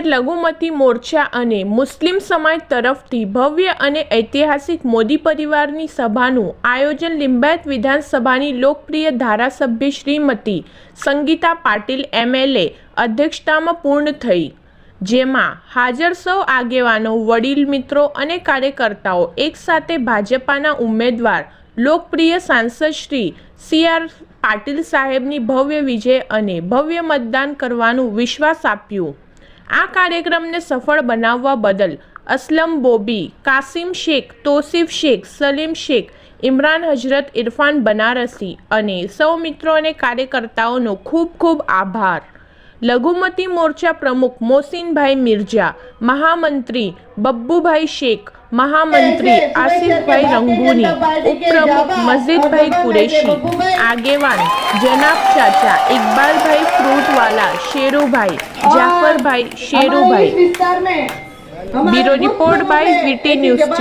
શહેર લઘુમતી મોરચા અને મુસ્લિમ સમાજ તરફથી ભવ્ય અને ઐતિહાસિક મોદી પરિવારની સભાનું આયોજન લિંબાયત વિધાનસભાની લોકપ્રિય ધારાસભ્ય શ્રીમતી સંગીતા પાટીલ એમએલએ અધ્યક્ષતામાં પૂર્ણ થઈ. જેમાં હાજર સૌ આગેવાનો, વડીલ મિત્રો અને કાર્યકર્તાઓ એકસાથે ભાજપાના ઉમેદવાર, લોકપ્રિય સાંસદ શ્રી સી આર પાટીલ સાહેબની ભવ્ય વિજય અને ભવ્ય મતદાન કરવાનું વિશ્વાસ આપ્યું. આ કાર્યક્રમને સફળ બનાવવા બદલ અસલમ બોબી, કાસિમ શેખ, તોસિફ શેખ, સલીમ શેખ, ઇમરાન હજરત ઇરફાન બનારસી અને સૌ મિત્રો અને કાર્યકર્તાઓનો ખૂબ ખૂબ આભાર. લઘુમતી મોરચા પ્રમુખ મોસીનભાઈ મિર્જા, મહામંત્રી બબ્બુભાઈ શેખ મહામંત્રી આસિફભાઈ રંગુની ઉપપ્રમુખ મસ્જિદભાઈ કુરેશી આગેવાન જનાબ ચાચા ઇકબાલભાઈ ફ્રૂટવાલા શેરુભાઈ જાફરભાઈ શેરુભાઈ. Bureau report by VT news